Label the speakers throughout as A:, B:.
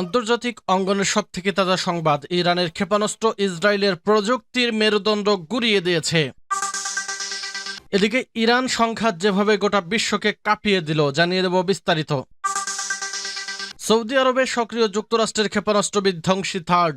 A: আন্তর্জাতিক অঙ্গনের সব থেকে তাজা সংবাদ, ইরানের ক্ষেপণাস্ত্র ইসরায়েলের প্রযুক্তির মেরুদণ্ড গুড়িয়ে দিয়েছে। এদিকে ইরান সংঘাত যেভাবে গোটা বিশ্বকে কাঁপিয়ে দিল, জানিয়ে দেব বিস্তারিত। সৌদি আরবে সক্রিয় যুক্তরাষ্ট্রের ক্ষেপণাস্ত্র বিধ্বংসী থার্ড।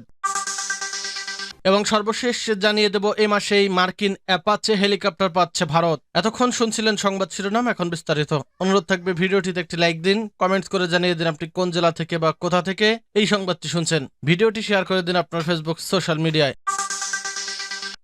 A: এবং সর্বশেষ জানিয়ে দেব, এ মাসেই মার্কিন অ্যাপাচে হেলিকপ্টার পাচ্ছে ভারত। এতক্ষণ শুনছিলেন সংবাদ শিরোনাম, এখন বিস্তারিত। অনুরোধ থাকবে, ভিডিওটিতে একটি লাইক দিন, কমেন্টস করে জানিয়ে দিন আপনি কোন জেলা থেকে বা কোথা থেকে এই সংবাদটি শুনছেন। ভিডিওটি শেয়ার করে দিন আপনার ফেসবুক, সোশ্যাল মিডিয়ায়।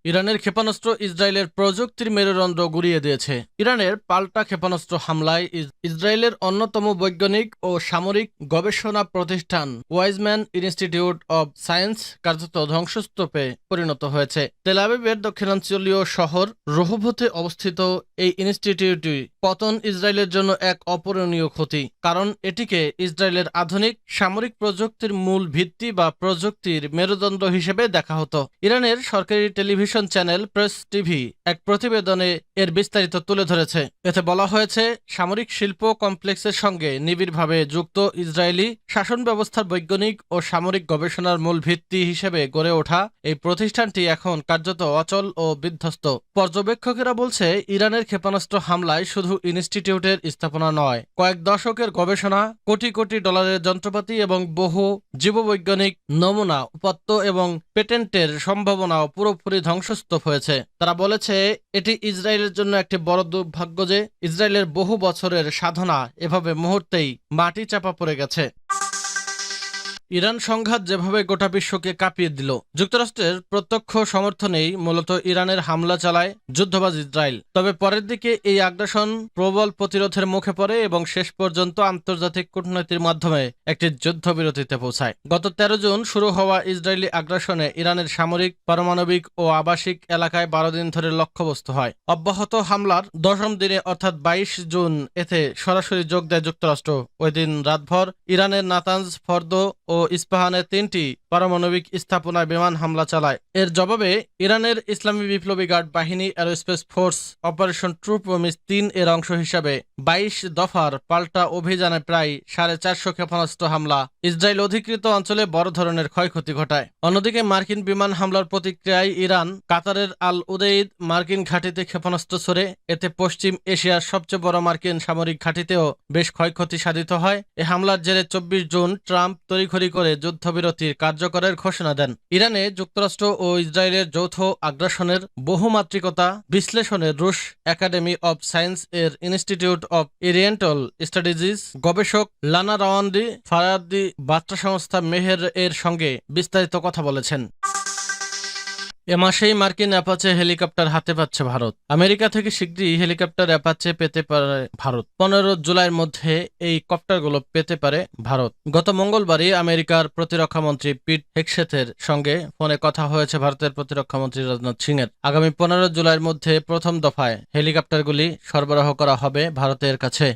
A: ইরানের ক্ষেপণাস্ত্র ইসরায়েলের প্রযুক্তির মেরুদণ্ড গুড়িয়ে দিয়েছে। ইরানের পাল্টা ক্ষেপণাস্ত্র হামলায় ইস- ইসরায়েলের অন্যতম বৈজ্ঞানিক ও সামরিক গবেষণা প্রতিষ্ঠান ওয়াইজম্যান ইনস্টিটিউট অব সায়েন্স কার্যত ধ্বংসস্তূপে পরিণত হয়েছে। তেলাবিবের দক্ষিণাঞ্চলীয় শহর রোহভতে অবস্থিত এই ইনস্টিটিউটটি পতন ইসরায়েলের জন্য এক অপূরণীয় ক্ষতি, কারণ এটিকে ইসরায়েলের আধুনিক সামরিক প্রযুক্তির মূল ভিত্তি বা প্রযুক্তির মেরুদণ্ড হিসেবে দেখা হতো। ইরানের সরকারি টেলিভিশন চ্যানেল প্রেস টিভি এক প্রতিবেদনে এর বিস্তারিত তুলে ধরেছে। এতে বলা হয়েছে, সামরিক শিল্প কমপ্লেক্সের সঙ্গে নিবিড়ভাবে যুক্ত ইসরায়েলি শাসন ব্যবস্থার বৈজ্ঞানিক ও সামরিক গবেষণার মূল ভিত্তি হিসেবে গড়ে ওঠা এই প্রতিষ্ঠানটি এখন কার্যত অচল ও বিধ্বস্ত। পর্যবেক্ষকেরা বলছে, ইরানের ক্ষেপণাস্ত্র হামলায় শুধু ইনস্টিটিউটের স্থাপনা নয়, কয়েক দশকের গবেষণা, কোটি কোটি ডলারের যন্ত্রপাতি এবং বহু জীববৈজ্ঞানিক নমুনা, উপাত্ত এবং পেটেন্টের সম্ভাবনাও পুরোপুরি ধ্বংসস্তূপ হয়েছে। তারা বলেছে, এটি ইসরায়েলের জন্য একটি বড় দুর্ভাগ্য যে ইসরায়েলের বহু বছরের সাধনা এভাবে মুহূর্তেই মাটি চাপা পড়ে গেছে। ইরান সংঘাত যেভাবে গোটা বিশ্বকে কাঁপিয়ে দিল, যুক্তরাষ্ট্রের প্রত্যক্ষ সমর্থনেই মূলত ইরানের হামলা চালায় যুদ্ধবাজ ইসরায়েল। তবে পরের দিকে এই আগ্রাসন প্রবল প্রতিরোধের মুখে পড়ে এবং শেষ পর্যন্ত আন্তর্জাতিক কূটনীতির মাধ্যমে একটি যুদ্ধবিরতিতে পৌঁছায়। গত তেরো জুন শুরু হওয়া ইসরায়েলি আগ্রাসনে ইরানের সামরিক, পারমাণবিক ও আবাসিক এলাকায় বারো দিন ধরে লক্ষ্যবস্তু হয়। অব্যাহত হামলার দশম দিনে অর্থাৎ বাইশ জুন এতে সরাসরি যোগ দেয় যুক্তরাষ্ট্র। ওই দিন রাতভর ইরানের নাতানজ ফর্দ ও ইস্পাহানের তিনটি পারমাণবিক স্থাপনায় বিমান হামলা চালায়। এর জবাবে ইরানের ইসলামী বিপ্লবী গার্ড বাহিনী aerospace force operation true promise তিন এর অংশ হিসাবে বাইশ দফার পাল্টা অভিযানে প্রায় সাড়ে চারশো ক্ষেপণাস্ত্র হামলা ইসরায়েল অধিকৃত অঞ্চলে বড় ধরনের ক্ষয়ক্ষতি ঘটায়। অন্যদিকে মার্কিন বিমান হামলার প্রতিক্রিয়ায় ইরান কাতারের আল উদেইদ মার্কিন ঘাঁটিতে ক্ষেপণাস্ত্র ছড়ে, এতে পশ্চিম এশিয়ার সবচেয়ে বড় মার্কিন সামরিক ঘাঁটিতেও বেশ ক্ষয়ক্ষতি সাধিত হয়। এ হামলার জেরে চব্বিশ জুন ট্রাম্প তড়িঘড়ি করে যুদ্ধবিরতির কার্যকরের ঘোষণা দেন। ইরানে যুক্তরাষ্ট্র ও ইসরায়েলের যৌথ আগ্রাসনের বহুমাত্রিকতা বিশ্লেষণে রুশ একাডেমি অব সায়েন্স এর ইনস্টিটিউট অব ইরিয়েন্টাল স্টাডিজিস গবেষক লানা রাওয়ান্দি ফারাদ্দি বার্তা সংস্থা মেহের এর সঙ্গে বিস্তারিত কথা বলেছেন। এ মাসেই মার্কিন অ্যাপাচে হেলিকপ্টার হাতে পাচ্ছে ভারত। আমেরিকা থেকে শীঘ্রই হেলিকপ্টার অ্যাপাচে পেতে পারে ভারত। পনেরো জুলাইয়ের মধ্যে এই কপ্টারগুলো পেতে পারে ভারত। গত মঙ্গলবারই আমেরিকার প্রতিরক্ষা মন্ত্রী পিট হেকসেথের সঙ্গে ফোনে কথা হয়েছে ভারতের প্রতিরক্ষা মন্ত্রী রাজনাথ সিং এর। আগামী পনেরো জুলাইয়ের মধ্যে প্রথম দফায় হেলিকপ্টারগুলি সরবরাহ করা হবে ভারতের কাছে।